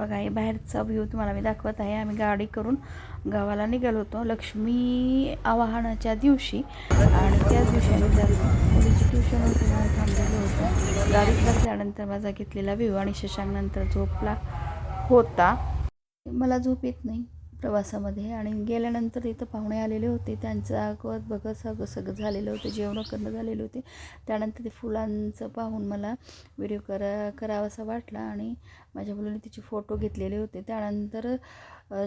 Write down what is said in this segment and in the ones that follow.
बघा हे बाहेरचा व्ह्यू तुम्हाला मी दाखवत आहे. आम्ही गाडी करून गावाला निघालो होतो लक्ष्मी आवाहनाच्या दिवशी. आणि त्याच दिवशी आम्ही जर मुलीची ट्युशन होती म्हणून थांबलेलो होतो. गाडीत बसल्यानंतर माझा घेतलेला व्ह्यू आणि शशांक नंतर झोपला होता. मला झोप येत नाही. प्रवासामध्ये. आणि गेल्यानंतर इथं पाहुणे आलेले होते. त्यांचा आगवत बघत सगळं सगळं झालेलं होतं. जेवणं करणं झालेले होते. त्यानंतर ते फुलांचं पाहून मला व्हिडिओ करा करावासा वाटला. आणि माझ्या मुलीने तिचे फोटो घेतलेले होते. त्यानंतर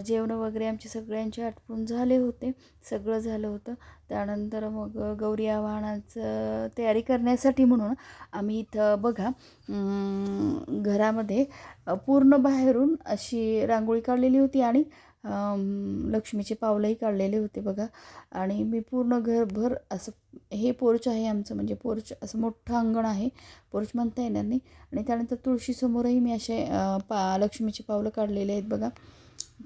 जेवणं वगैरे आमचे सगळ्यांचे आटपून झाले होते. सगळं झालं होतं. त्यानंतर मग गौरी आव्हानाचं तयारी करण्यासाठी म्हणून आम्ही इथं बघा घरामध्ये पूर्ण बाहेरून अशी रांगोळी काढलेली होती. आणि लक्ष्मीचे पावलंही काढलेले होते बघा. आणि मी पूर्ण घरभर असं हे पोर्च आहे आमचं म्हणजे पोर्च असं मोठं अंगण आहे. पोर्च म्हणता येणार नाही. आणि त्यानंतर तुळशीसमोरही मी असे पा लक्ष्मीचे पावलं काढलेले आहेत बघा.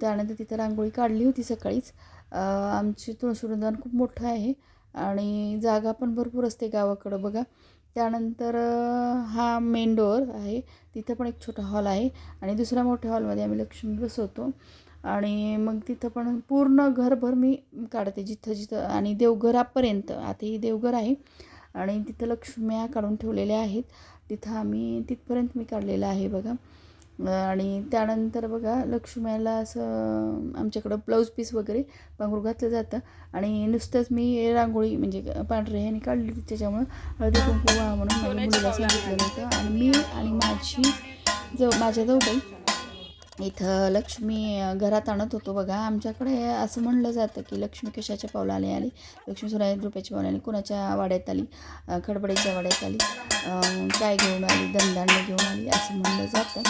त्यानंतर तिथं रांगोळी काढली होती सकाळीच. आमची तुळशीवृंदावन खूप मोठं आहे. आणि जागा पण भरपूर असते गावाकडं बघा. त्यानंतर हा मेन डोअर आहे. तिथं पण एक छोटा हॉल आहे. आणि दुसऱ्या मोठ्या हॉलमध्ये आम्ही लक्ष्मी बसवतो. आणि मग तिथं पण पूर्ण घरभर मी काढते जिथं जिथं आणि देवघरापर्यंत. आता ही देवघर आहे आणि तिथं लक्ष्म्या काढून ठेवलेल्या आहेत. तिथं आम्ही तिथपर्यंत मी काढलेलं आहे बघा. आणि त्यानंतर बघा लक्ष्म्याला असं आमच्याकडं ब्लाऊज पीस वगैरे पांघरू घातलं जातं. आणि नुसतंच मी रांगोळी म्हणजे पांढरे ह्याने काढली त्याच्यामुळं हळदी कुंकू म्हणून माझ्या मुलीला सांगितलं होतं. आणि मी आणि माझी जव माझ्या जवळ इथं लक्ष्मी घरात आणत होतो बघा. आमच्याकडे असं म्हणलं जातं की लक्ष्मी कशाच्या पावलाने आली? लक्ष्मी सोळा रुपयाच्या पावलाने आली? कुणाच्या वाड्यात आली? खडबडीच्या वाड्यात आली? काय घेऊन आली? दंडाने घेऊन आली? असं म्हणलं जातं.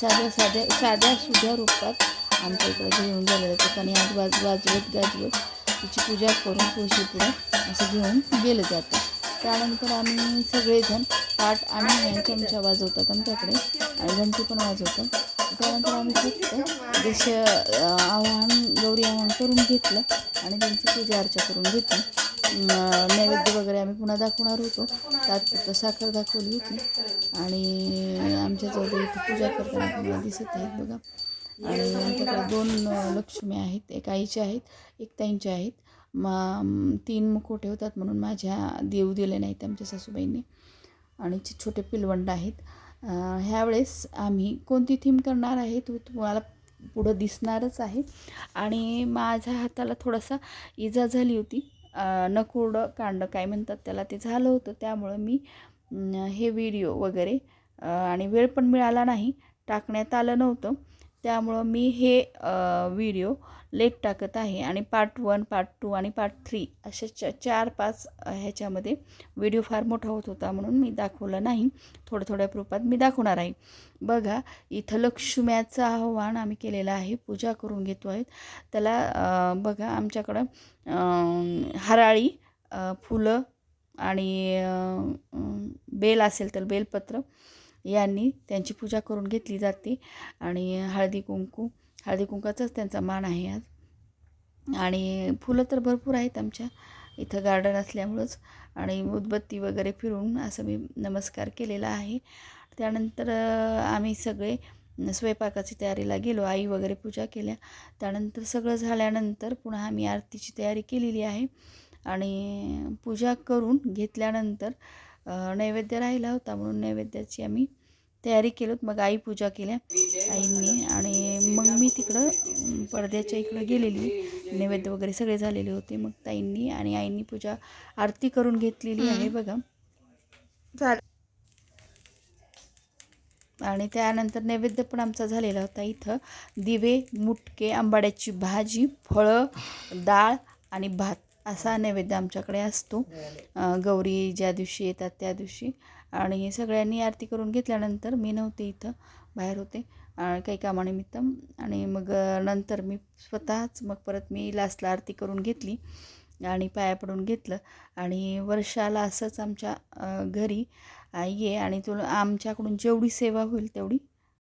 साध्या साध्या साध्या सुध्या रूपात आमच्या इकडे घेऊन झालं जातं आणि आज वाज वाजवत गाजवत तिची पूजा करून तुळशी पुढे असं घेऊन गेलं जातं. त्यानंतर आम्ही सगळेजण ताट आणि चमचा वाजवतात आमच्याकडे. आणि घंटी पण वाजवतात त्यानंतर आम्ही घेतलं देश आव्हान गौरी आव्हान करून घेतलं आणि त्यांची पूजा अर्चा करून घेतली. नैवेद्य वगैरे आम्ही पुन्हा दाखवणार होतो. तात्पुरतं साखर दाखवली होती. आणि आमच्याजवळ इथे पूजा करताना तुम्हाला दिसत आहेत बघा. आणि आमच्याकडे दोन लक्ष्मी आहेत. एक आईच्या आहेत एक ताईंच्या आहेत. मा तीन मुखोटे होतात म्हणून माझ्या देऊ दिले नाहीत आमच्या सासूबाईंनी. आणि छोटे पिलवंड आहेत. ह्यावेळेस आम्ही कोणती थीम करणार आहे तो तुम्हाला पुढं दिसणारच आहे. आणि माझ्या हाताला थोडासा इजा झाली होती. अं, नकुरडं कांड काय म्हणतात त्याला ते झालं होतं. त्यामुळं मी हे व्हिडिओ वगैरे आणि वेळ पण मिळाला नाही. टाकण्यात आलं नव्हतं. त्यामुळं मी हे व्हिडिओ लेट टाकत आहे आणि पार्ट वन पार्ट टू आणि पार्ट थ्री असे च चार पाच ह्याच्यामध्ये व्हिडिओ फार मोठा होत होता म्हणून मी दाखवलं नाही. थोड्या थोड्या रूपात मी दाखवणार आहे. बघा इथं लक्ष्म्याचं आव्हान आम्ही केलेलं आहे. पूजा करून घेतो आहेत. त्याला बघा आमच्याकडं हराळी फुलं आणि बेल असेल तर बेलपत्र यांनी त्यांची पूजा करून घेतली जाते. आणि हळदी कुंकू हळदी कुंकाचाच त्यांचा मान आहे आज. आणि फुलं तर भरपूर आहेत आमच्या. इथं गार्डन असल्यामुळंच. आणि उदबत्ती वगैरे फिरून असं मी नमस्कार केलेला आहे. त्यानंतर आम्ही सगळे स्वयंपाकाची तयारीला गेलो. आई वगैरे पूजा केल्या. त्यानंतर सगळं झाल्यानंतर पुन्हा आम्ही आरतीची तयारी केलेली आहे. आणि पूजा करून घेतल्यानंतर नैवेद्य राहिला होता म्हणून नैवेद्याची आम्ही तयारी केलोत. मग आई पूजा केल्या आईंनी आणि मग मी तिकडं पडद्याच्या इकडं गेलेली. नैवेद्य वगैरे सगळे झालेले होते. मग ताईंनी आणि आईंनी पूजा आरती करून घेतलेली आहे बघा. आणि त्यानंतर नैवेद्य पण आमचा झालेला होता इथं. दिवे मुटके आंबाड्याची भाजी फळं डाळ आणि भात. असा नैवेद्य आमच्याकडे असतो. गौरी ज्या दिवशी येतात त्या दिवशी. आणि सगळ्यांनी आरती करून घेतल्यानंतर मी नव्हते इथं बाहेर होते. काही कामानिमित्त. आणि मग नंतर मी स्वतःच मग परत मी लास्टला आरती करून घेतली. आणि पाया पडून घेतलं. आणि वर्षाला असंच आमच्या घरी ये आणि तुला आमच्याकडून जेवढी सेवा होईल तेवढी